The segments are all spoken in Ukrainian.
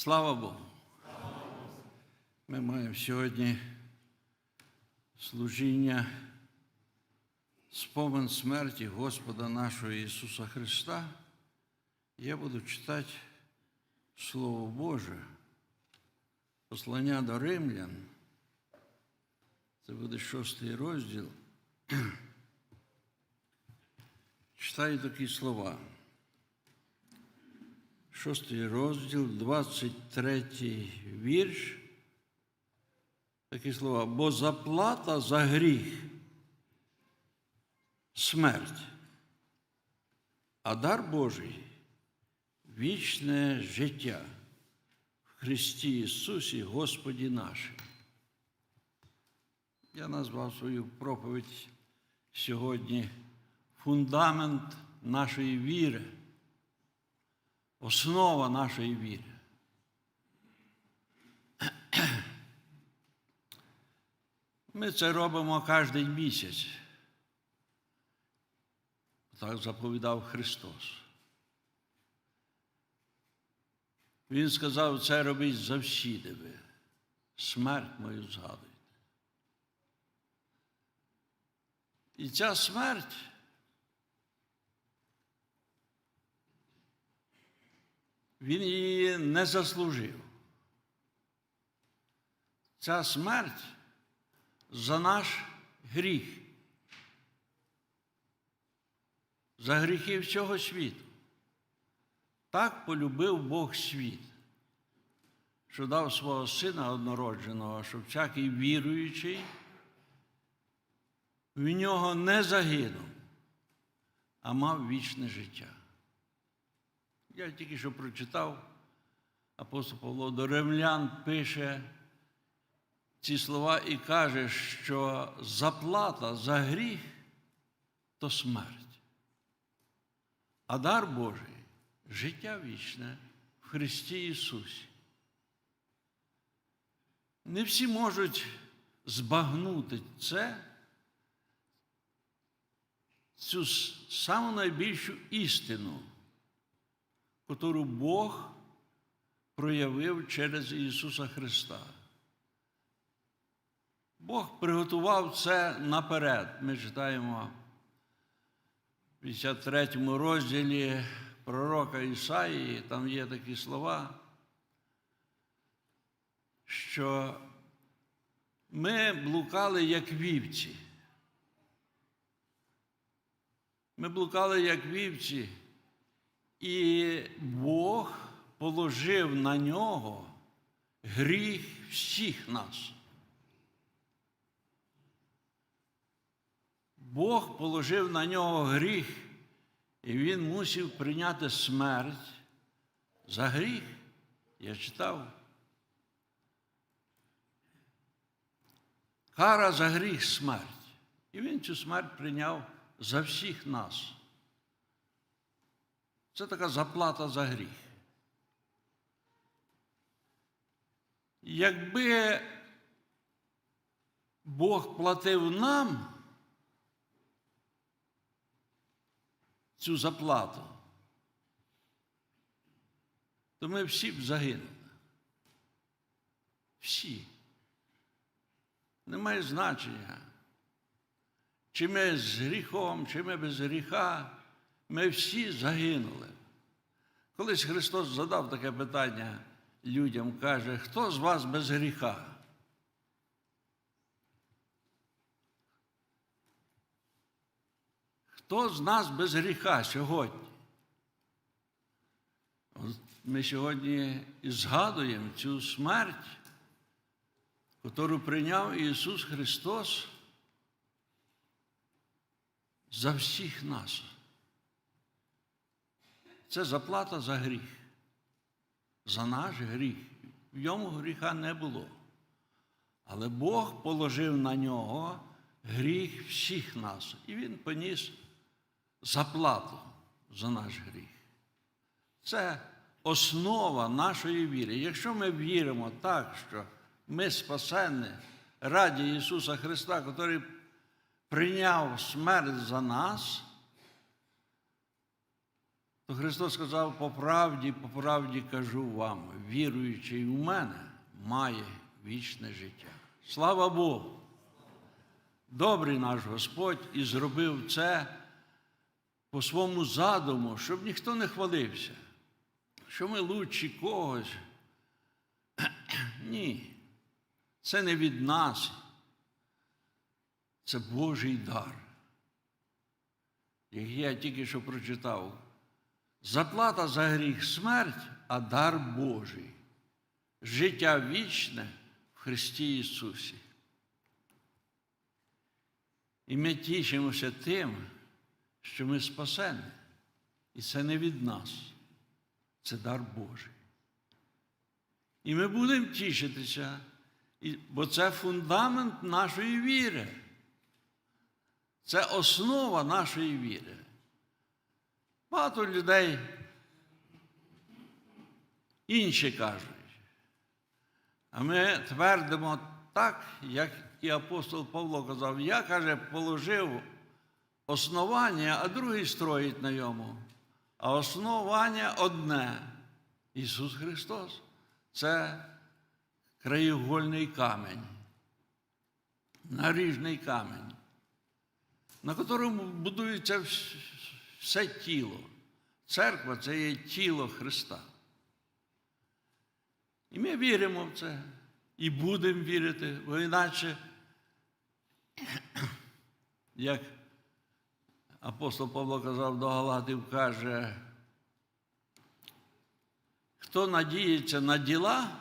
Слава Богу. Ми маємо сьогодні служіння спомин смерті Господа нашого Ісуса Христа. Я буду читати Слово Боже, послання до римлян. Це буде шостий розділ. Читаю такі слова. Шостий розділ, 23 вірш. Такі слова. Бо заплата за гріх смерть, а дар Божий вічне життя в Христі Ісусі Господі нашим. Я назвав свою проповідь сьогодні фундамент нашої віри основа нашої віри. Ми це робимо кожен місяць. Так заповідав Христос. Він сказав, це робіть завсіди ви. Смерть мою згадуйте. І ця смерть Він її не заслужив. Ця смерть за наш гріх, за гріхи всього світу. Так полюбив Бог світ, що дав свого сина однородженого, щоб всякий віруючий в нього не загинув, а мав вічне життя. Я тільки що прочитав, апостол Павло до римлян пише ці слова і каже, що заплата за гріх то смерть. А дар Божий життя вічне в Христі Ісусі. Не всі можуть збагнути це, цю саму найбільшу істину яку Бог проявив через Ісуса Христа. Бог приготував це наперед. Ми читаємо в 53 розділі пророка Ісаїї, там є такі слова, що ми блукали як вівці. Ми блукали як вівці. І Бог положив на нього гріх всіх нас. Бог положив на нього гріх, і він мусив прийняти смерть за гріх. Я читав. Кара за гріх смерть. І він цю смерть прийняв за всіх нас. Це така заплата за гріх. Якби Бог платив нам цю заплату, то ми всі б загинули. Всі. Немає значення, чи ми з гріхом, чи ми без гріха ми всі загинули. Колись Христос задав таке питання людям, каже, хто з вас без гріха? Хто з нас без гріха сьогодні? От Ми сьогодні і згадуємо цю смерть, яку прийняв Ісус Христос за всіх нас. Це заплата за гріх. За наш гріх. В йому гріха не було. Але Бог положив на нього гріх всіх нас. І Він поніс заплату за наш гріх. Це основа нашої віри. Якщо ми віримо так, що ми спасені раді Ісуса Христа, який прийняв смерть за нас то Христос сказав, по правді, по правді кажу вам, віруючий у мене має вічне життя. Слава Богу! Добрий наш Господь і зробив це по своєму задуму, щоб ніхто не хвалився, що ми лучші когось. Ні, це не від нас, це Божий дар. Як я тільки що прочитав, заплата за гріх смерть, а дар Божий, життя вічне в Христі Ісусі. І ми тішимося тим, що ми спасені. І це не від нас, це дар Божий. І ми будемо тішитися, бо це фундамент нашої віри. Це основа нашої віри. Багато людей інші кажуть. А ми твердимо так, як і апостол Павло казав, я, каже, положив основання, а другий строїть на йому. А основання одне Ісус Христос. Це краєугольний камінь, наріжний камінь, на якому будується все тіло. Церква це є тіло Христа. І ми віримо в це і будемо вірити, бо іначе, як апостол Павло казав до Галатів, каже, хто надіється на діла,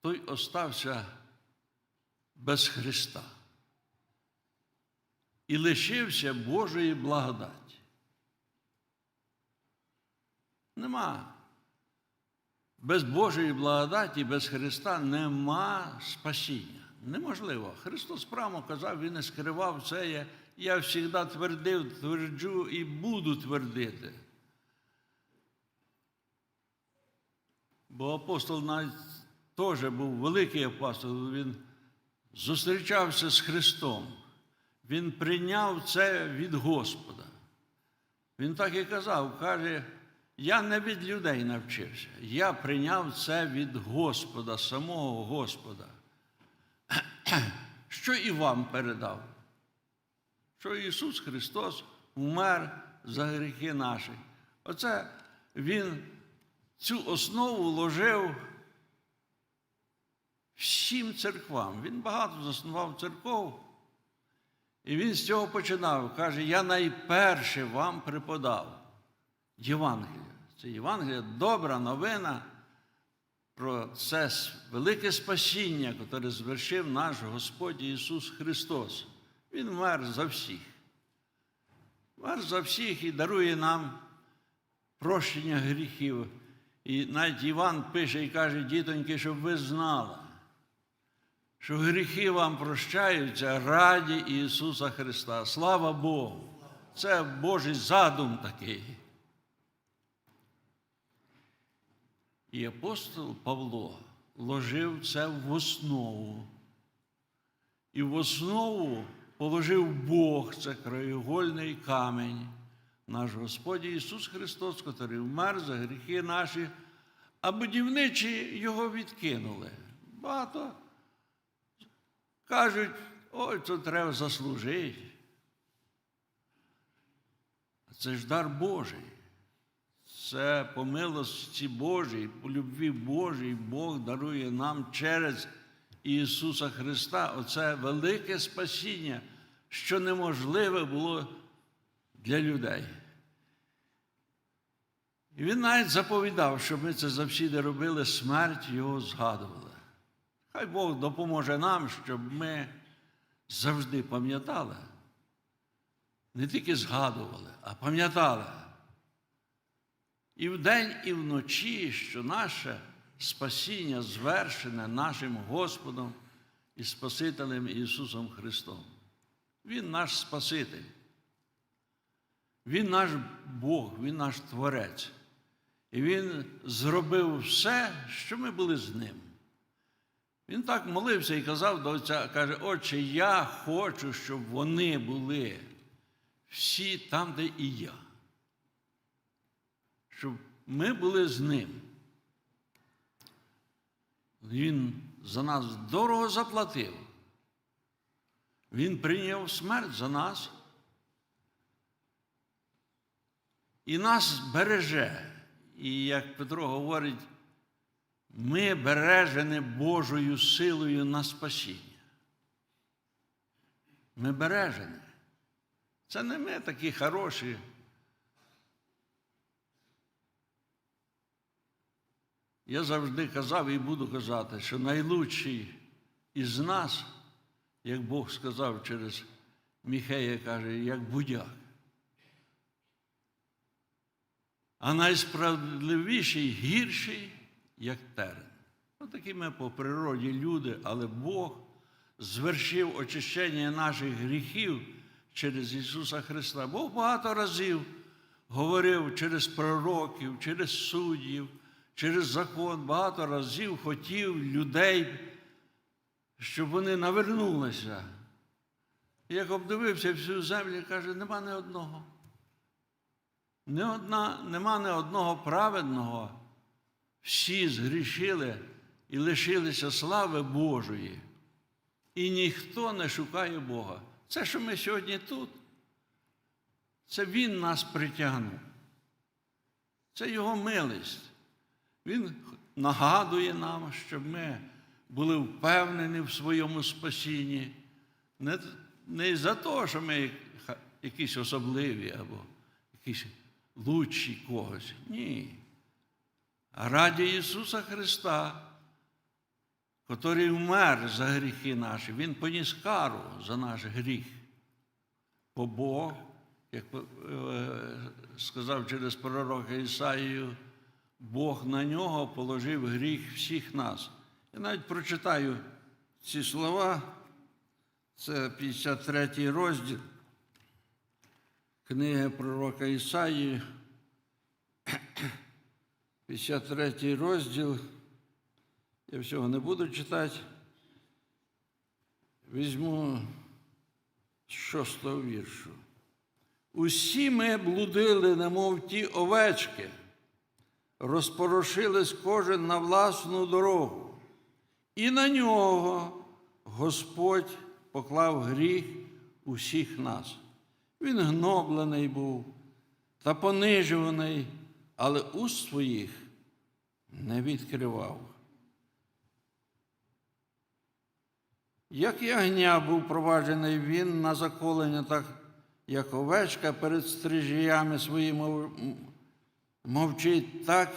той остався без Христа і лишився Божої благодаті. Нема. Без Божої благодаті, без Христа нема спасіння. Неможливо. Христос прямо казав, Він не скривав це. Я, я завжди твердив, тверджу і буду твердити. Бо апостол навіть теж був великий апостол, він зустрічався з Христом. Він прийняв це від Господа. Він так і казав, каже, я не від людей навчився, я прийняв це від Господа, самого Господа. Що і вам передав? Що Ісус Христос вмер за гріхи наші. Оце Він цю основу вложив всім церквам. Він багато заснував церков. І він з цього починав. Каже, я найперше вам преподав Євангелія. Це Євангелія добра новина про це велике спасіння, яке звершив наш Господь Ісус Христос. Він вмер за всіх. Вмер за всіх і дарує нам прощення гріхів. І навіть Іван пише і каже, дітоньки, щоб ви знали, що гріхи вам прощаються раді Ісуса Христа. Слава Богу! Це Божий задум такий. І апостол Павло ложив це в основу. І в основу положив Бог, це краєгольний камінь, наш Господь Ісус Христос, який вмер за гріхи наші, а будівничі його відкинули. Багато кажуть, ой, це треба заслужити. Це ж дар Божий. Це по милості Божій, по любві Божій Бог дарує нам через Ісуса Христа. Оце велике спасіння, що неможливе було для людей. І він навіть заповідав, щоб ми це завсіди робили, смерть Його згадували. Хай Бог допоможе нам, щоб ми завжди пам'ятали. Не тільки згадували, а пам'ятали. І вдень, і вночі, що наше спасіння звершене нашим Господом і Спасителем Ісусом Христом. Він наш Спаситель. Він наш Бог, Він наш Творець. І Він зробив все, що ми були з ним. Він так молився і казав до Отця, каже, Отче, я хочу, щоб вони були всі там, де і я. Щоб ми були з ним. Він за нас дорого заплатив. Він прийняв смерть за нас. І нас береже. І як Петро говорить, ми бережені Божою силою на спасіння. Ми бережені. Це не ми такі хороші. Я завжди казав і буду казати, що найлучший із нас, як Бог сказав через Міхея, каже, як будяк. А найсправедливіший гірший, як терен. Отакі ми по природі люди, але Бог звершив очищення наших гріхів через Ісуса Христа. Бог багато разів говорив через пророків, через суддів, через закон, багато разів хотів людей, щоб вони навернулися. Як обдивився всю землю, каже, нема ні одного. Ні одна, нема ні одного праведного. Всі згрішили і лишилися слави Божої. І ніхто не шукає Бога. Це, що ми сьогодні тут, це Він нас притягнув. Це Його милість. Він нагадує нам, щоб ми були впевнені в своєму спасінні. Не, не за те, що ми якісь особливі або якісь лучші когось. Ні. А раді Ісуса Христа, котрий вмер за гріхи наші, Він поніс кару за наш гріх. Бо Бог, як е, сказав через пророка Ісаїю, Бог на нього положив гріх всіх нас. Я навіть прочитаю ці слова. Це 53 розділ книги пророка Ісаї, 53 розділ. Я всього не буду читати. Візьму з шостого віршу. Усі ми блудили, немов ті овечки, розпорошились кожен на власну дорогу, і на нього Господь поклав гріх усіх нас. Він гноблений був та понижуваний, але уст своїх не відкривав. Як ягня був проваджений він на заколення, так як овечка перед стрижіями своїми мовчить, так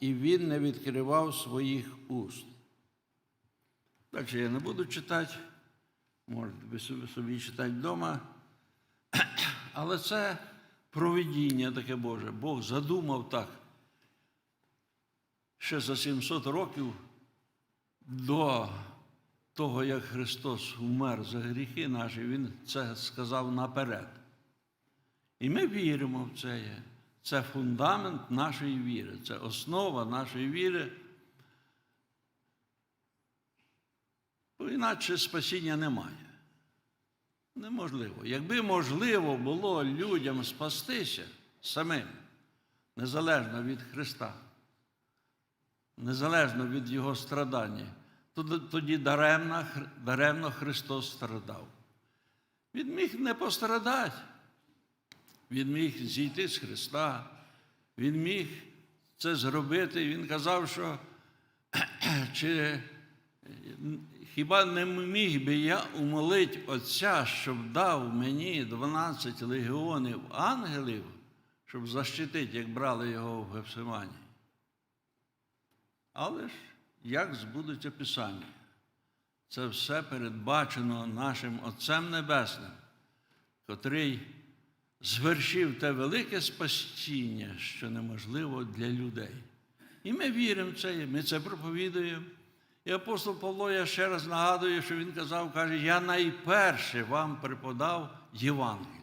і він не відкривав своїх уст. Далі я не буду читати, можете собі читати вдома. Але це провидіння таке Боже. Бог задумав так. Ще за 700 років до того, як Христос вмер за гріхи наші, Він це сказав наперед. І ми віримо в це. Це фундамент нашої віри, це основа нашої віри. Бо Іначе спасіння немає. Неможливо. Якби можливо було людям спастися самим, незалежно від Христа, незалежно від Його страдання, то тоді даремно, даремно Христос страдав. Він міг не пострадати. Він міг зійти з Христа, Він міг це зробити. Він казав, що чи хіба не міг би я умолити Отця, щоб дав мені 12 легіонів ангелів, щоб защитити, як брали його в Гефсимані? Але ж як збудеться Писання? Це все передбачено нашим Отцем Небесним, котрий звершив те велике спасіння, що неможливо для людей. І ми віримо в це, ми це проповідуємо. І апостол Павло, я ще раз нагадую, що він казав, каже, я найперше вам преподав Євангелію.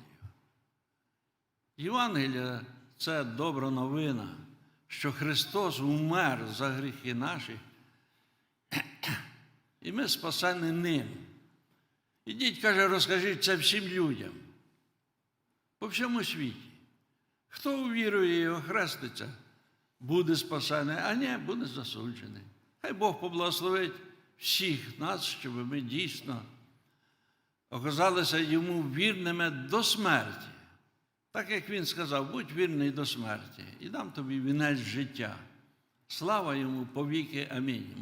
Євангелія це добра новина, що Христос умер за гріхи наші, і ми спасені ним. Ідіть, каже, розкажіть це всім людям. по всьому світі. Хто увірує і охреститься, буде спасений, а ні, буде засуджений. Хай Бог поблагословить всіх нас, щоб ми дійсно оказалися йому вірними до смерті. Так як він сказав, будь вірний до смерті, і дам тобі вінець життя. Слава йому повіки. Амінь.